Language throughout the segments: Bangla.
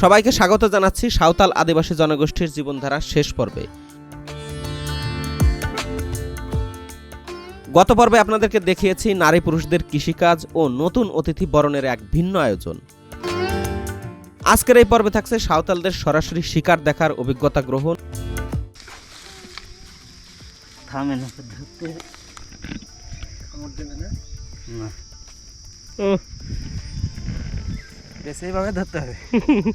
সবাইকে স্বাগত জানাচ্ছি সাঁওতাল আদিবাসী জনগোষ্ঠীর জীবনধারা শেষ পর্বে। গত পর্বে আপনাদেরকে দেখিয়েছি নারী পুরুষদের কৃষিকাজ ও নতুন অতিথি বরণের এক ভিন্ন আয়োজন। আজকের এই পর্বে থাকছে সাঁওতালদের সরাসরি শিকার দেখার অভিজ্ঞতা গ্রহণ। থামে না তো ধরতে হবে।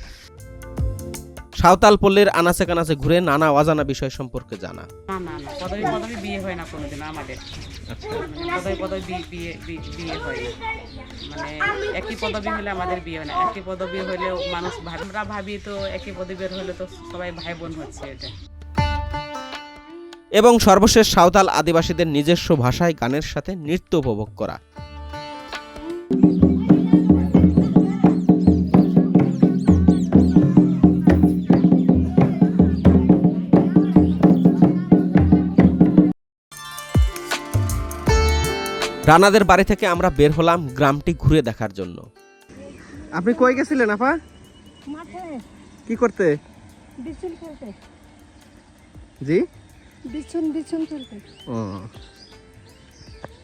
সাঁওতাল পল্লীর আনাচে কানাচে ঘুরে নানা অজানা বিষয় সম্পর্কে জানা। না না না পদবি পদবি বিয়ে হয় না কোনোদিন আমাদের। পদবি পদবি বিয়ে বিয়ে হয় না। মানে একই পদবি হলে আমাদের বিয়ে হয় না। একই পদবি হলেও মানুষ আমরা ভাবি তো একই পদবীর হলে তো সবাই ভাই বোন হচ্ছে এটা। এবং সর্বশেষ সাঁওতাল আদিবাসীদের নিজস্ব ভাষায় গানের সাথে নৃত্য উপভোগ করা। রানাদের বাড়ি থেকে আমরা বের হলাম গ্রামটি ঘুরে দেখার জন্য। আপনি কই গেছিলেন আপা? মাঠে। কি করতে? বিছুন খেলতে। জি? বিছুন বিছুন খেলতে। ও।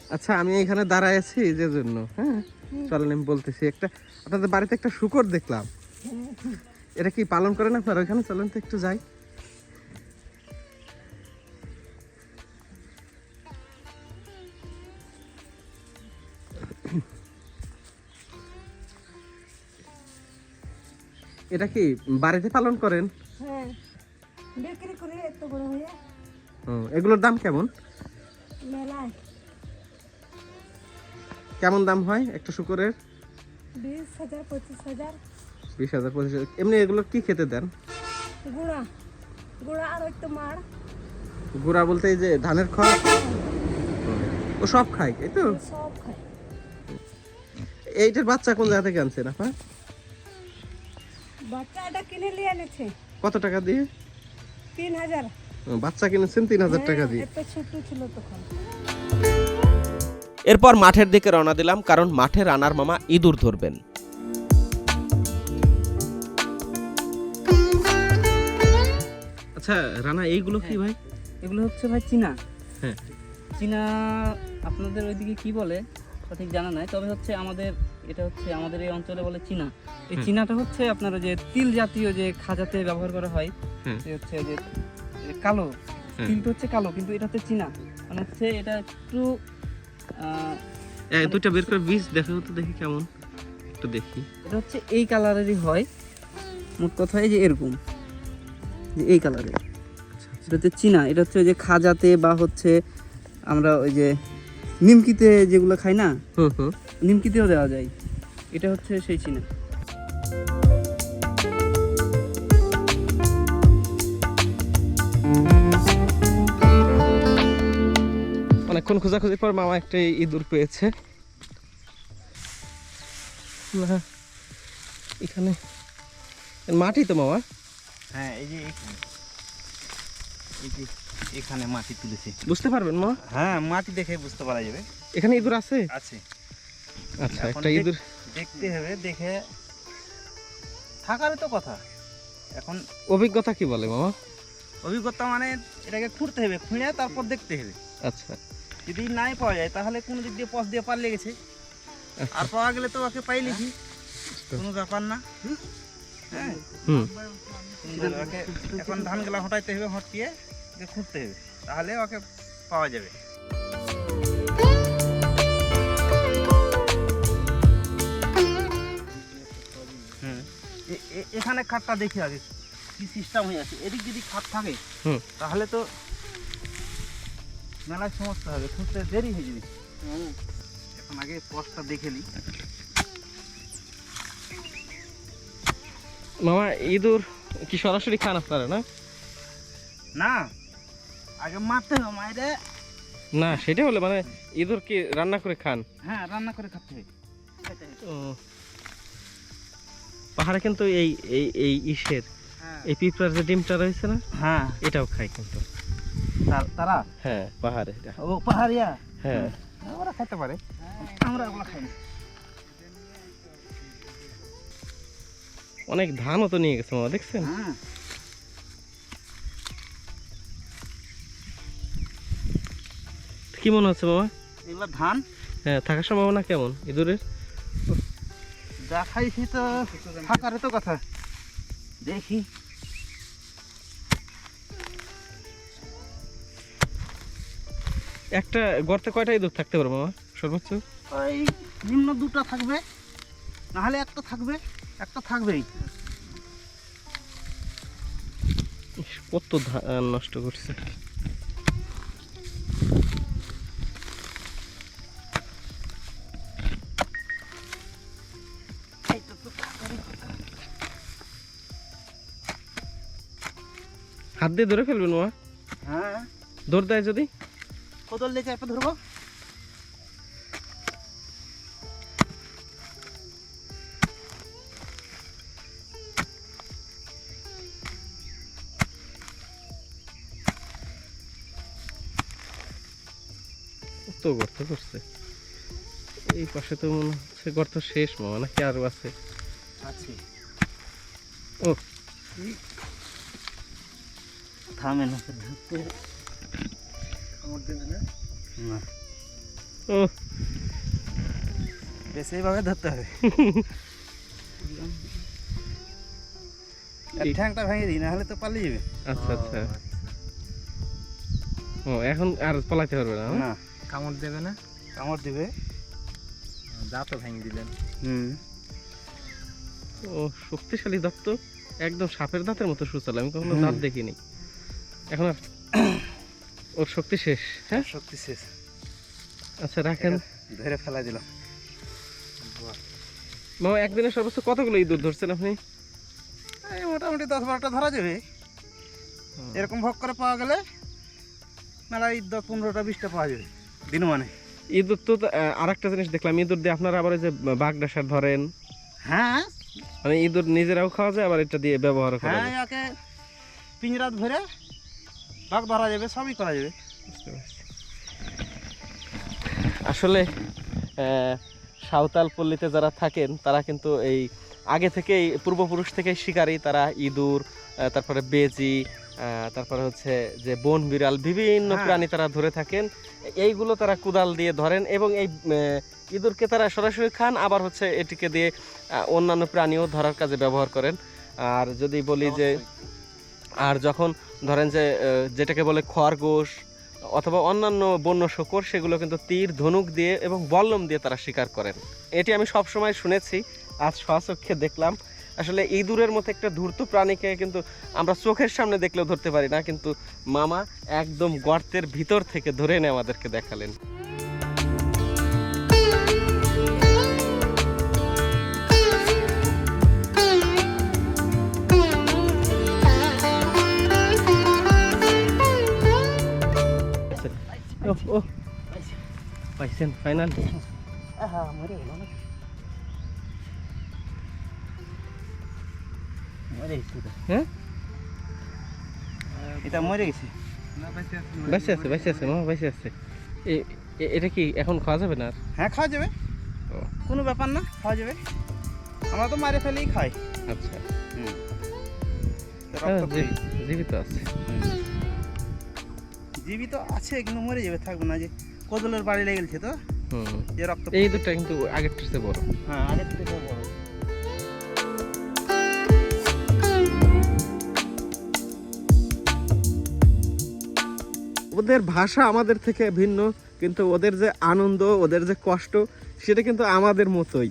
আচ্ছা আমি এখানে দাঁড়ায় আছি যে জন্য হ্যাঁ? চলেন আমি বলতেছি একটা আপনাদের বাড়িতে একটা শুকর দেখলাম। এটা কি পালন করেন আপনারা ওইখানে? চলেন তো একটু যাই। এটা কি বাড়িতে পালন করেন? হ্যাঁ। বিক্রি করে এত বড় হয়ে। এগুলোর দাম কেমন? মেলায়। কেমন দাম হয় একটা শুকরের? বিশ হাজার পঁচিশ হাজার। বিশ হাজার পঁচিশ হাজার। এমনি এগুলো কি খেতে দেন? গুঁড়া। গুঁড়া আর একটু মার গুড়া বলতে এই যে ধানের খড়? ও সব খায় এই তো? সব খায়। এইটার বাচ্চা কোন জায়গা থেকে আনছেন আপা? বাচ্চা এটা কিনে নিয়ে এনেছে। কত টাকা দিয়ে? তিন হাজার। বাচ্চা কিনেছেন তিন হাজার টাকা দিয়ে? এত ছোট ছিল তখন। এরপর মাঠের দিকে রওনা দিলাম কারণ মাঠে রানার মামা ইঁদুর ধরবেন। আচ্ছা রানা এইগুলো কি ভাই? এগুলো হচ্ছে ভাই চীনা। হ্যাঁ। চীনা আপনাদের ওইদিকে কি বলে? সঠিক জানা নাই তবে হচ্ছে আমাদের এটা হচ্ছে আমাদের এই অঞ্চলে বলে চীনা। এই। চীনাটা হচ্ছে আপনার যে তিল জাতীয় যে খাজাতে ব্যবহার করা হয় হচ্ছে যে কালো। তিলটা হচ্ছে কালো কিন্তু এটা হচ্ছে চীনা। মানে হচ্ছে এটা একটু দুইটা বের করে বীজ দেখো তো দেখি কেমন। একটু দেখি। এটা হচ্ছে এই কালারেরই হয়। মোট কথা এই যে এরকম যে এই কালারের। এটা হচ্ছে চীনা এটা হচ্ছে ওই যে খাজাতে বা হচ্ছে আমরা ওই যে নিমকিতে যেগুলো খাই না হুম হুম। নিমকিতেও দেওয়া যায়। এটা হচ্ছে সেই চীনা। অনেকক্ষণ খোঁজাখুঁজির পর মামা একটা ইঁদুর পেয়েছে। না এখানে। মাটি তো মামা? হ্যাঁ এই যে এই যে এখানে মাটি তুলেছে। বুঝতে পারবেন মা হ্যাঁ মাটি দেখে বুঝতে পারা যাবে। এখানে ইঁদুর আছে? আছে। আচ্ছা একটা ইঁদুর। দেখতে হবে দেখে থাকারই তো কথা। এখন অভিজ্ঞতা কি বলে মামা? অভিজ্ঞতা মানে এটাকে খুঁড়তে হবে খুঁড়ে তারপর দেখতে হবে। আচ্ছা। যদি নাই পাওয়া যায় তাহলে কোনো দিক দিয়ে পথ দিয়ে পার লেগেছে। আর পাওয়া গেলে তো ওকে পাইলে কি কোনো ব্যাপার না। হ্যাঁ। ওকে এখন ধান গেলা হটাইতে হবে হটিয়ে খুঁড়তে হবে। তাহলে ওকে পাওয়া যাবে। এখানে খাটটা দেখে আগে। কি সিস্টেম হয়ে আছে। এদিক যদি খাট থাকে হুম। তাহলে তো মেলায় সমস্যা হবে। খুঁজতে দেরি হয়ে যাবে। এখন আগে পথটা দেখে নিই। মামা ইঁদুর কি সরাসরি খান আপনারা না? না। আগে মারতে হবে মাইরে। না সেটা হলে মানে ইঁদুর কি রান্না করে খান? হ্যাঁ রান্না করে খাতে হবে ও। পাহাড়ে কিন্তু এই এই এই ইসের হ্যাঁ। এই পিঁপড়ার যে ডিমটা রয়েছে না হ্যাঁ। এটাও খায় কিন্তু। তার- হ্যাঁ পাহাড়ে ও পাহাড়িয়া? হ্যাঁ। ওরা খেতে পারে। আমরা ওগুলো খাই না। অনেক ধানও তো নিয়ে গেছে মামা দেখছেন? হ্যাঁ। কি মনে হচ্ছে মামা? এগুলো ধান? হ্যাঁ থাকার সম্ভাবনা কেমন? ইঁদুরের? যা খাইছি তো থাকার তো কথা। দেখি। একটা গর্তে কয়টা ইঁদুর থাকতে পারে মামা সর্বোচ্চ? ওই নিম্ন দুটো থাকবে নাহলে একটা থাকবে একটা থাকবেই। কত ধান নষ্ট করছে। হাত দিয়ে ধরে ফেলবেন মামা হ্যাঁ। দৌড় দেয় যদি। কোদল দিয়ে চাপে ধরবো। কত গর্ত করছে। এই পাশে তো মনে হচ্ছে গর্ত শেষ মামা নাকি আরও আছে? আছে। ও। থামে না। ধরতে না। ও বেশ এইভাবে ধরতে হবে। এই- ঠ্যাংটা ভেঙে দিই না হলে তো পালিয়ে যাবে। আচ্ছা আচ্ছা। ও এখন আর পালাতে পারবে না না? কামড় দেবে না? কামড় দিবে। তো ভেঙে দিলেন। হুম। ও শক্তিশালী দাঁত তো। একদম সাপের দাঁতের মতো সুচাল আমি কখনো দাঁত দেখিনি। এখন আর ওর শক্তি শেষ হ্যাঁ? শক্তি শেষ। আচ্ছা রাখেন। ধরে ফেলা দিলাম। মামা একদিনে সর্বোচ্চ কতগুলো ইঁদুর ধরছেন আপনি? মোটামুটি দশ বারোটা ধরা যাবে। এরকম ভোগ করে পাওয়া গেলে মেলা এই দশ পনেরোটা বিশটা পাওয়া যাবে দিন মানে। ইঁদুর তো আর একটা জিনিস দেখলাম ইঁদুর দিয়ে আপনারা আবার ওই যে বাঘ ডাসার ধরেন। হ্যাঁ। মানে ইঁদুর নিজেরাও খাওয়া যায় আবার এটা দিয়ে ব্যবহার করা হ্যাঁ পিঞ্জরাত ভরে বাঘ ধরা যাবে সবই করা যাবে। বুঝতে পারছি। আসলে সাঁওতাল পল্লীতে যারা থাকেন তারা কিন্তু এই আগে থেকেই পূর্বপুরুষ থেকে শিকারী। তারা ইঁদুর তারপরে বেজি তারপরে হচ্ছে যে বন বিড়াল বিভিন্ন হ্যাঁ। প্রাণী তারা ধরে থাকেন। এইগুলো তারা কুদাল দিয়ে ধরেন এবং এই ইঁদুরকে তারা সরাসরি খান আবার হচ্ছে এটিকে দিয়ে অন্যান্য প্রাণীও ধরার কাজে ব্যবহার করেন। আর যদি বলি যে আর যখন ধরেন যে যেটাকে বলে খরগোশ অথবা অন্যান্য বন্য শকর, সেগুলো কিন্তু তীর, ধনুক দিয়ে এবং বল্লম দিয়ে তারা শিকার করেন। এটি আমি সবসময় শুনেছি, আজ স্বচক্ষে দেখলাম। আসলে ইঁদুরের মতো একটা ধূর্ত প্রাণীকে কিন্তু আমরা চোখের সামনে দেখলেও ধরতে পারি না, কিন্তু মামা একদম গর্তের ভিতর থেকে ধরে এনে আমাদেরকে দেখালেন। পাইছেন ফাইনাল। হ্যাঁ এটা মরে গেছে বেঁচে আছে বেঁচে আছে মামা বেঁচে আছে এটা কি এখন খাওয়া যাবে না আর? হ্যাঁ খাওয়া যাবে। কোনো ব্যাপার না খাওয়া যাবে। আমরা তো মারে ফেলেই খাই। আচ্ছা। হুম। হ্যাঁ, জীবিত আছে। জীবিত আছে কিন্তু মরে যাবে থাকবে না যে। কোদলের বাড়ি লেগে গেছে তো? হুম। যে রক্ত এই দুটা কিন্তু আগের চেয়ে বড়। হ্যাঁ আগের থেকে বড়। ওদের ভাষা আমাদের থেকে ভিন্ন কিন্তু ওদের যে আনন্দ ওদের যে কষ্ট সেটা কিন্তু আমাদের মতোই।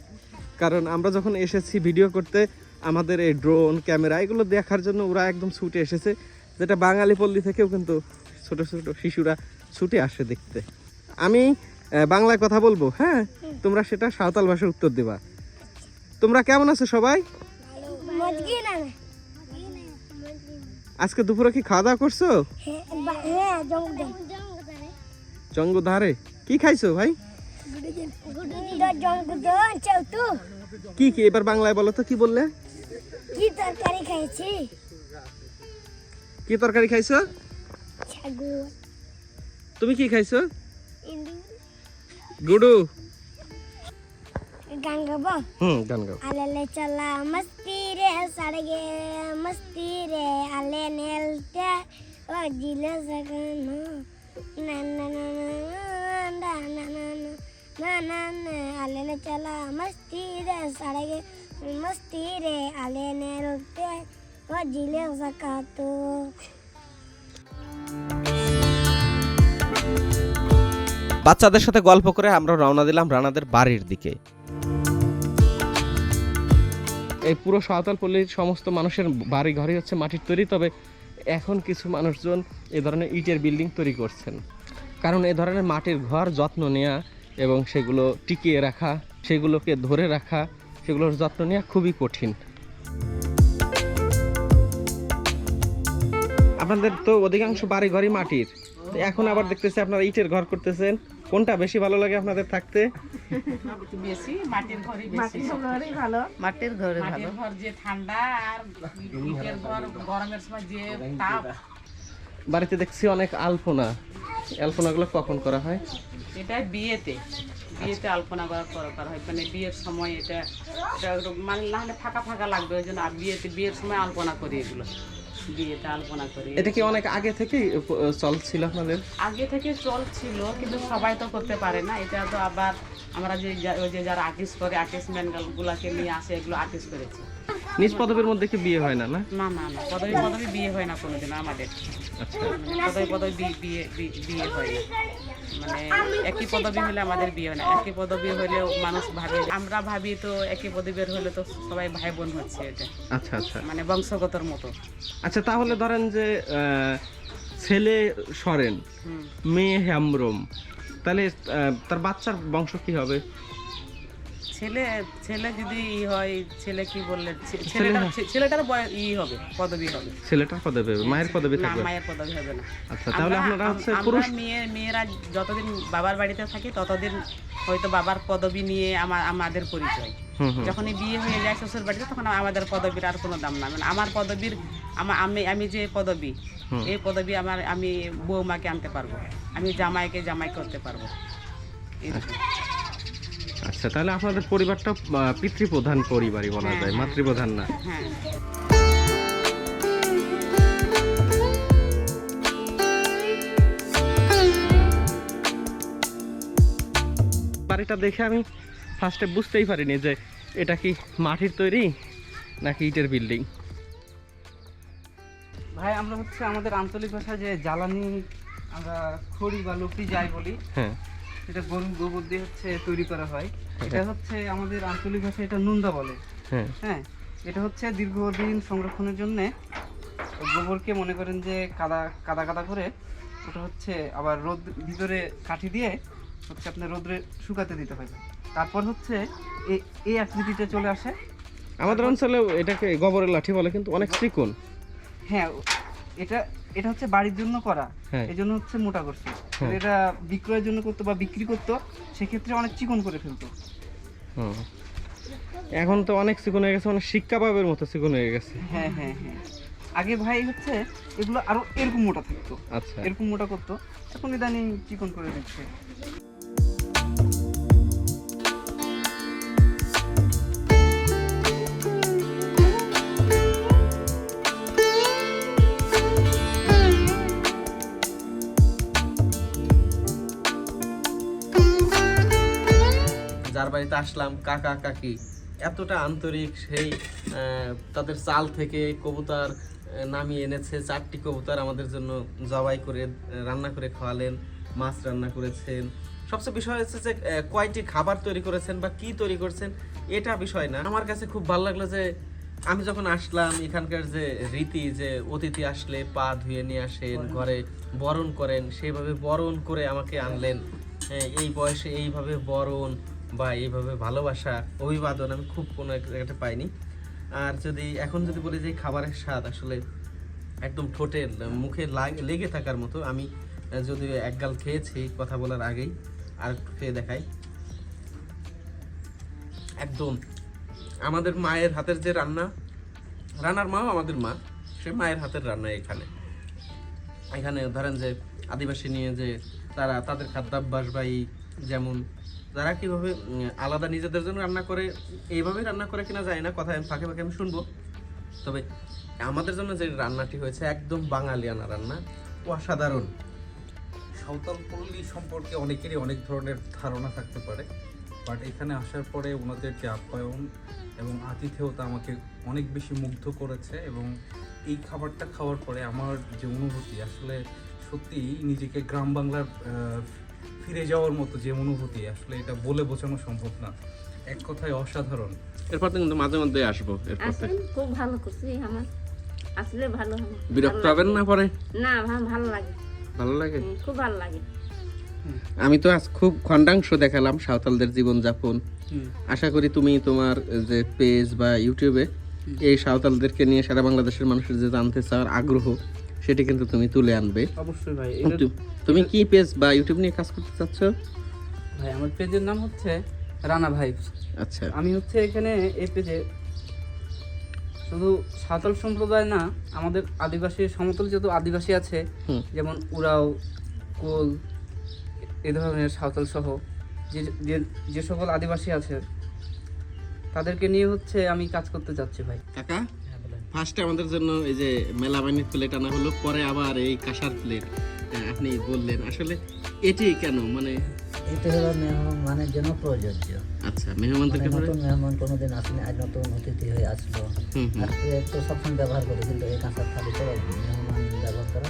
কারণ আমরা যখন এসেছি ভিডিও করতে আমাদের এই ড্রোন ক্যামেরা এগুলো দেখার জন্য ওরা একদম ছুটে এসেছে যেটা বাঙালি পল্লী থেকেও কিন্তু ছোট ছোট শিশুরা ছুটে আসে দেখতে। আমি বাংলায় কথা বলব হ্যাঁ? তোমরা সেটা সাঁওতাল ভাষায় উত্তর দেবা। তোমরা কেমন আছো সবাই? আজকে দুপুরে কি খাওয়া দাওয়া করছ? হ্যাঁ জঙ্গল ধারে কি খাইছো ভাই? কি কি? এবার বাংলায় বলো তো কি বললে? কি তরকারি খাইছি? কি তরকারি খাইছো তুমি কি খাইছো? গুডু গান গাবো হুম গান গাও আলে চলা মস্তি রে সড়গে মস্তি রে আলে নেলতে ও জিল সগন না না না না না না না না আলে চলা মস্তি রে সড়গে মস্তি রে আলে নেলতে ও জিল সকাতো বাচ্চাদের সাথে গল্প করে আমরা রওনা দিলাম রানাদের বাড়ির দিকে। এই পুরো সাঁওতাল পল্লীর সমস্ত মানুষের বাড়ি ঘরই হচ্ছে মাটির তৈরি, তবে এখন কিছু মানুষজন এ ধরনের ইটের বিল্ডিং তৈরি করছেন। কারণ এ ধরনের মাটির ঘর যত্ন নেওয়া এবং সেগুলো টিকিয়ে রাখা, সেগুলোকে ধরে রাখা, সেগুলোর যত্ন নেওয়া খুবই কঠিন। আপনাদের তো অধিকাংশ বাড়ি ঘরই মাটির এখন আবার দেখতেছি আপনারা ইটের ঘর করতেছেন। কোনটা বেশি ভালো লাগে আপনাদের থাকতে? বেশি মাটির ঘরই বেশি মাটির ঘরে ভালো। মাটির ঘর যে ঠান্ডা আর ইটের ঘর গরমের সময় যে তাপ। বাড়িতে দেখছি অনেক আলপনা। আলপনাগুলো কখন করা হয়? এটা বিয়েতে। বিয়েতে আলপনা করা করা করা হয়। মানে বিয়ের সময় এটা এটা একটু মানে না হলে ফাঁকা ফাঁকা লাগবে ওই জন্য আর বিয়েতে বিয়ের সময় আলপনা করি এগুলো। বিয়েতে আলপনা করি। এটা কি অনেক আগে থেকেই চল ছিল আপনাদের? আগে থেকে চল ছিল কিন্তু সবাই তো করতে পারে না। এটা তো আবার আমরা যে যা- ওই যে যারা আর্টিস্ট করে আর্টিস্ট গুলাকে নিয়ে আসে এগুলো আর্টিস্ট করেছে। নিজ পদবীর মধ্যে কি বিয়ে হয় না না? না না না। পদবী পদবী বিয়ে হয় না কোনোদিন আমাদের। আচ্ছা। পদবী পদবী বিয়ে বিয়ে হয় না। মানে একই পদবী হলে আমাদের বিয়ে না। একই পদবী হলে মানুষ ভাবে। আমরা ভাবি তো একই পদবীর হলে তো সবাই ভাই বোন হচ্ছে এটা। আচ্ছা আচ্ছা। মানে বংশগতর মতো। আচ্ছা তাহলে ধরেন যে আহ, ছেলে সরেন মেয়ে হ্যামব্রম তাহলে তার বাচ্চার বংশ কি হবে? ছেলে ছেলে যদি ই হয় ছেলে কি বললে? ছে- ছেলেটার ই হবে পদবী হবে। ছেলেটার পদবী হবে মায়ের পদবী না মায়ের পদবী হবে না। আচ্ছা তাহলে আপনারা হচ্ছে পুরুষ মেয়ে মেয়েরা যতদিন বাবার বাড়িতে থাকি ততদিন হয়তো বাবার পদবী নিয়ে আমার আমাদের পরিচয়। যখনই বিয়ে হয়ে যায় শ্বশুর বাড়িতে তখন আমাদের পদবীর আর কোনো দাম না। মানে আমার পদবীর আমি আমি যে পদবী এই পদবী আমার আমি বৌমাকে আনতে পারব। আমি জামাইকে জামাই করতে পারব। আচ্ছা তাহলে আপনাদের পরিবারটা পিতৃপ্রধান পরিবারই বলা হ্যাঁ, যায় হ্যাঁ। মাতৃপ্রধান না? হ্যাঁ। বাড়িটা দেখে আমি ফার্স্টে বুঝতেই পারিনি যে এটা কি মাটির তৈরি নাকি ইটের বিল্ডিং। ভাই আমরা হচ্ছে আমাদের আঞ্চলিক ভাষায় যে জ্বালানি আমরা খড়ি বা লুপি যাই বলি হ্যাঁ। এটা গরুর গোবর দিয়ে হচ্ছে তৈরি করা হয়। এটা হচ্ছে আমাদের আঞ্চলিক ভাষায় এটা নুন্দা বলে। হ্যাঁ। হ্যাঁ এটা হচ্ছে দীর্ঘদিন সংরক্ষণের জন্য গোবরকে মনে করেন যে কাদা কাদা কাদা করে ওটা হচ্ছে আবার রোদ ভিতরে কাঠি দিয়ে হচ্ছে আপনার রোদ্রে শুকাতে দিতে হয়। তারপর হচ্ছে এই এই আকৃতিতে চলে আসে। আমাদের অঞ্চলেও এটাকে গোবরের লাঠি বলে কিন্তু অনেক চিকন। হ্যাঁ এটা এটা হচ্ছে বাড়ির জন্য করা হ্যাঁ। এই জন্য হচ্ছে মোটা করছে। হ্যাঁ। এটা বিক্রয়ের জন্য করতো বা বিক্রি করতো সেক্ষেত্রে অনেক চিকন করে ফেলতো। এখন তো অনেক চিকন হয়ে গেছে অনেক শিক্ষা পাবের মতো চিকন হয়ে গেছে। হ্যাঁ হ্যাঁ হ্যাঁ। আগে ভাই হচ্ছে এগুলো আরও এরকম মোটা থাকতো। আচ্ছা। এরকম মোটা করতো এখন ইদানিং চিকন করে দিচ্ছে। যার বাড়িতে আসলাম কাকা কাকি এতটা আন্তরিক সেই তাদের চাল থেকে কবুতর নামিয়ে এনেছে চারটি কবুতর আমাদের জন্য জবাই করে রান্না করে খাওয়ালেন মাছ রান্না করেছেন। সবচেয়ে বিষয় হচ্ছে যে কয়টি খাবার তৈরি করেছেন বা কি তৈরি করেছেন এটা বিষয় না। আমার কাছে খুব ভালো লাগল যে আমি যখন আসলাম এখানকার যে রীতি যে অতিথি আসলে পা ধুয়ে নিয়ে আসেন ঘরে বরণ করেন সেইভাবে বরণ করে আমাকে আনলেন। হ্যাঁ, এই বয়সে এইভাবে বরণ বা এইভাবে ভালোবাসা, অভিবাদন আমি খুব কোনো এক জায়গাটা পাইনি। আর যদি এখন যদি বলি যে খাবারের স্বাদ আসলে একদম ঠোঁটে মুখে লাগ- থাকার মতো, আমি যদি একগাল খেয়েছি কথা বলার আগেই, আর একটু খেয়ে দেখাই। একদম। আমাদের মায়ের হাতের যে রান্না, রান্নার মাও আমাদের মা, সে মায়ের হাতের রান্না এখানে। এখানে ধরেন যে আদিবাসী নিয়ে যে তারা তাদের খাদ্যাভ্যাস বা এই যেমন তারা কীভাবে আলাদা নিজেদের জন্য রান্না করে, এইভাবে রান্না করে কিনা যায় না, কথা আমি ফাঁকে ফাঁকে আমি শুনব। তবে আমাদের জন্য যে রান্নাটি হয়েছে একদম বাঙালিয়ানা রান্না, অসাধারণ। সাঁওতাল পল্লী সম্পর্কে অনেকেরই অনেক ধরনের ধারণা থাকতে পারে বাট এখানে আসার পরে ওনাদের যে আপ্যায়ন এবং আতিথেয়তা আমাকে অনেক বেশি মুগ্ধ করেছে এবং এই খাবারটা খাওয়ার পরে আমার যে অনুভূতি, আসলে সত্যিই নিজেকে গ্রাম বাংলার ফিরে যাওয়ার মতো যে অনুভূতি আসলে এটা বলে বোঝানো সম্ভব না। এক কথায় অসাধারণ। এরপর কিন্তু মাঝে মধ্যে আসব এরপর আসেন খুব ভালো করছি আমার। আসলে ভালো হবে। বিরক্ত হবেন না পরে? না ভালো লাগে। ভালো লাগে? খুব ভালো লাগে। আমি তো আজ খুব খণ্ডাংশ দেখালাম সাঁওতালদের জীবনযাপন। আশা করি তুমি তোমার যে পেজ বা ইউটিউবে এই সাঁওতালদেরকে নিয়ে সারা বাংলাদেশের মানুষের যে জানতে চাওয়ার আগ্রহ সেটি কিন্তু তুমি তুলে আনবে। অবশ্যই ভাই তুমি কি পেজ বা ইউটিউব নিয়ে কাজ করতে চাচ্ছ? ভাই আমার পেজের নাম হচ্ছে রানা ভাই আচ্ছা। আমি হচ্ছে এখানে এই পেজে শুধু সাঁওতাল সম্প্রদায় না আমাদের আদিবাসী সমতল যত আদিবাসী আছে যেমন উরাও কোল এ ধরনের সাঁওতাল সহ যে যে যে সকল আদিবাসী আছে তাদেরকে নিয়ে হচ্ছে আমি কাজ করতে চাচ্ছি ভাই। কাকা? ফার্স্টে আমাদের জন্য এই যে মেলাবাইনের প্লেট আনা হলো পরে আবার এই কাঁসার প্লেট আপনি বললেন। আসলে এটি কেন? মানে এটা হলো মেহমানের জন্য প্রযোজ্য। আচ্ছা মানে মেহমানদেরকে নতুন মেহমান কোনোদিন আসেনি আজ নতুন অতিথি হয়ে আসলো। আর প্লেট তো সবসময় ব্যবহার করি কিন্তু এই কাঁচার থালি তো মেহমান ব্যবহার করা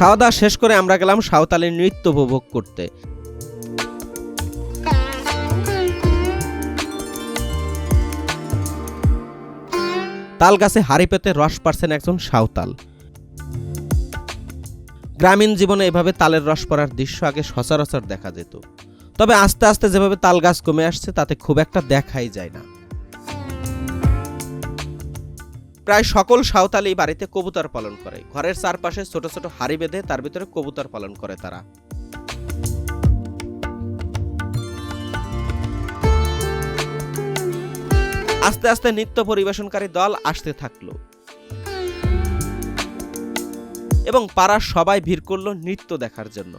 খাওয়া দাওয়া শেষ করে আমরা গেলাম সাঁওতালের নৃত্য উপভোগ করতে। তাল গাছে হাড়ি পেতে রস পারছেন একজন সাঁওতাল। গ্রামীণ জীবনে এভাবে তালের রস পড়ার দৃশ্য আগে সচরাচর দেখা যেত। তবে আস্তে আস্তে যেভাবে তাল গাছ কমে আসছে, তাতে খুব একটা দেখাই যায় না। প্রায় সকল সাঁওতালি বাড়িতে কবুতর পালন করে। ঘরের চারপাশে ছোট ছোট হাড়ি বেঁধে তার ভিতরে কবুতর পালন করে তারা। আস্তে আস্তে নৃত্য পরিবেশনকারী দল আসতে থাকল। এবং পাড়ার সবাই ভিড় করল নৃত্য দেখার জন্য।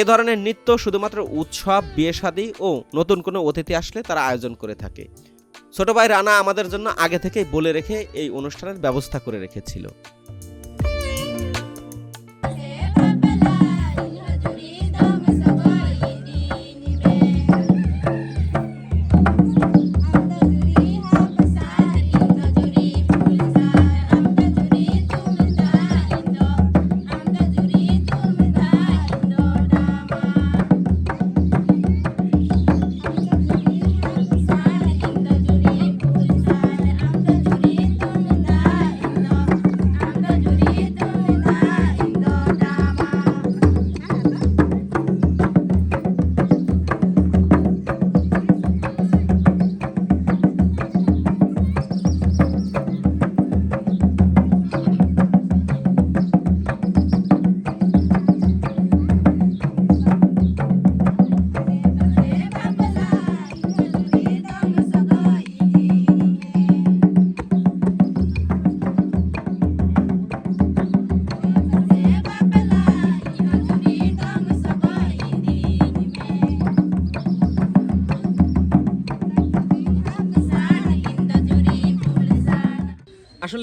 এ ধরনের নৃত্য শুধুমাত্র উৎসব বিয়ে শাদী ও নতুন কোনো অতিথি আসলে তারা আয়োজন করে থাকে। ছোট ভাই রানা আমাদের জন্য আগে থেকেই বলে রেখে এই অনুষ্ঠানের ব্যবস্থা করে রেখেছিল।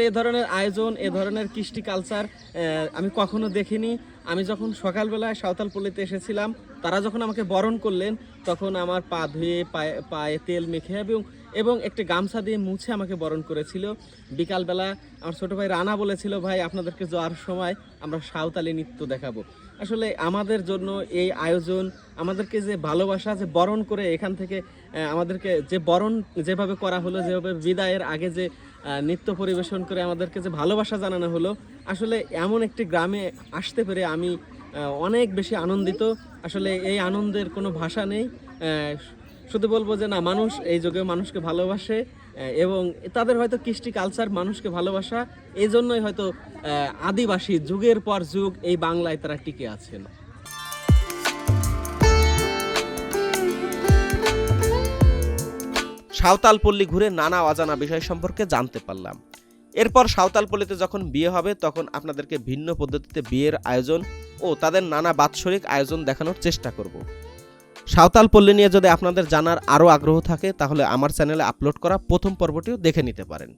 এ ধরনের আয়োজন, এ ধরনের কৃষ্টি কালচার আমি কখনো দেখিনি। আমি যখন সকালবেলায় সাঁওতাল পল্লীতে এসেছিলাম, তারা যখন আমাকে বরণ করলেন, তখন আমার পা ধুয়ে পায়ে পায়ে তেল মেখে এবং এবং একটি গামছা দিয়ে মুছে আমাকে বরণ করেছিল। বিকালবেলা আমার ছোটো ভাই রানা বলেছিল, ভাই, আপনাদেরকে যাওয়ার সময় আমরা সাঁওতালি নৃত্য দেখাবো। আসলে আমাদের জন্য এই আয়োজন, আমাদেরকে যে ভালোবাসা, যে বরণ করে এখান থেকে আমাদেরকে যে বরণ যেভাবে করা হলো, যেভাবে বিদায়ের আগে যে নৃত্য পরিবেশন করে আমাদেরকে যে ভালোবাসা জানানো হলো, আসলে এমন একটি গ্রামে আসতে পেরে আমি অনেক বেশি আনন্দিত। আসলে এই আনন্দের কোনো ভাষা নেই। শুধু বলব যে না, মানুষ এই যুগে মানুষকে ভালোবাসে এবং তাদের হয়তো কৃষ্টি কালচার মানুষকে ভালোবাসা এই জন্যই হয়তো আদিবাসী যুগের পর যুগ এই বাংলায় তারা টিকে আছেন। সাঁওতাল পল্লী ঘুরে নানা অজানা বিষয় সম্পর্কে জানতে পারলাম। এরপর সাঁওতালপল্লীতে যখন বিয়ে হবে, তখন আপনাদেরকে ভিন্ন পদ্ধতিতে বিয়ের আয়োজন ও তাদের নানা বাৎসরিক আয়োজন দেখানোর চেষ্টা করব। সাঁওতালপল্লী নিয়ে যদি আপনাদের জানার আরও আগ্রহ থাকে, তাহলে আমার চ্যানেলে আপলোড করা প্রথম পর্বটিও দেখে নিতে পারেন।